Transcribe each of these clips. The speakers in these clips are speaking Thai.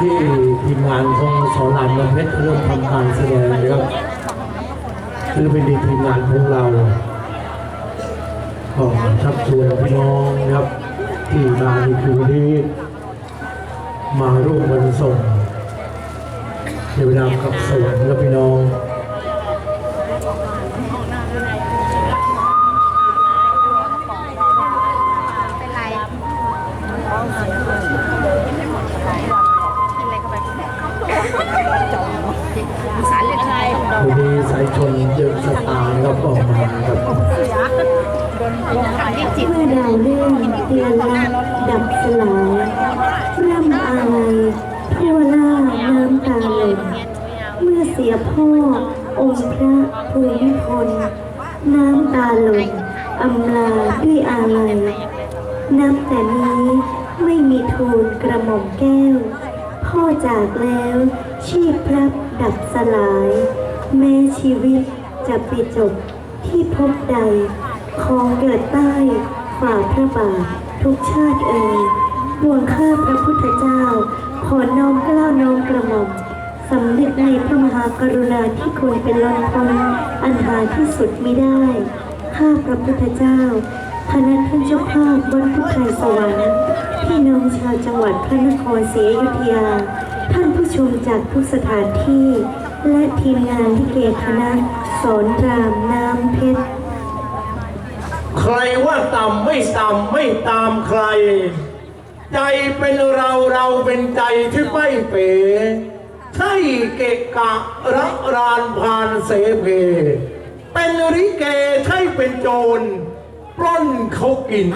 ที่ทีมงานของสอนรามน้ำเพชรเริ่มทำการแสดงนะครับคือเป็นทีมงานของเราก็ชักชวนพี่น้องนะครับ ที่มาในคืนนี้มาร่วมกันส่งเทวดากับสวรรค์ครับพี่น้อง เมื่อดาวเรื่องเตือนลับดับสลายร่ำอาลัยทั่วล่าน้ำตาหล่นเมื่อเสียพ่อองค์พระภูมิพลน้ำตาหล่นอำลาด้วยอาลัยนับแต่นี้ไม่มีทูลกระหม่อมแก้ว พ่อจากแล้วชีพพระดับสลาย แม้ชีวิตจะไปจบที่พบใด ของเกิดใต้ฝ่าพระบาททุกชาติเอ่ยห่วงข้าพระพุทธเจ้า ขอน้อมเกล้าน้อมกระหม่อมสำนึกในพระมหากรุณาที่คุณเป็นล้นพ้นอันหาที่สุดมิได้ ข้าพระพุทธเจ้าคณะท่านเจ้าภาพวัดพุทธไทยสวรรค์พี่น้องชาวจังหวัดพระนครศรีอยุธยา ท่านผู้ชมจากทุกสถานที่ และทีมงานที่เกคณะสอนรามน้ำเพชร ใครว่าต่ำไม่ต่ำไม่ตามใคร ใจเป็นเราเราเป็นใจที่ไม่เป๋ใช่เกะกะระรานพานเสเพ เป็นริเกใช่เป็นโจรปล้นเขากิน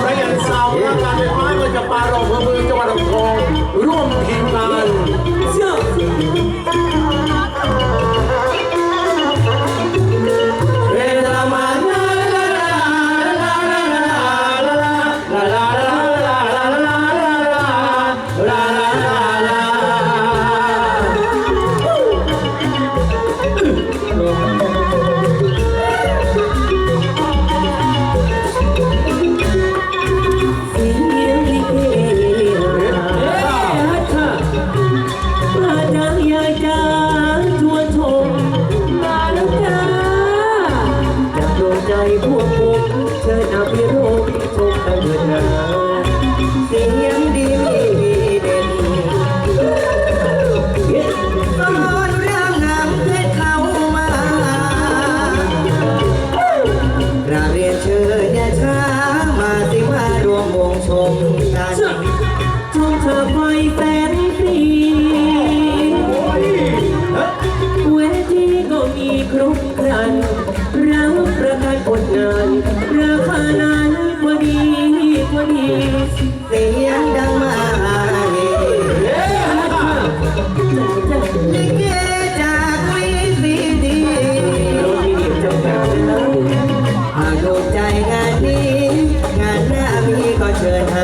พระยันเสาและการไฟฟ้ามันจะปาเราเพื่อมือจังหวัดอ่างทองร่วมทีมงานเชื่อ เสียงดีเด่นตอนเรื่องงามเพชรเข้ามากราเรียนเชิญยาช้ามาสิมารวมวงชมกันชมเธอไฟแสนสีเวทีก็มีครบครันรับประกันผลงาน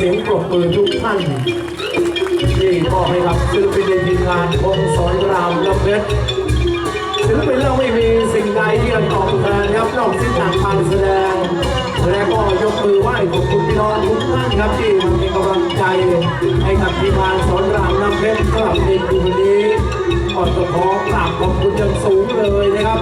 สียงปรบมือทุกท่านที่มอบให้กับศิลปินในทีมงานวงสอนรามละเพชรศิลปินเราไม่มีสิ่งใดที่จะตอบแทนครับนอกจากการแสดง และก็ยกมือไหว้ขอบคุณพี่น้องทุกท่านครับที่มาเป็นกำลังใจให้กับทีมงานสอนรามน้ำเพชรสำหรับเด็กอยู่วันนี้ก่อนจะขอกราบขอบคุณอย่างสูงเลยนะครับ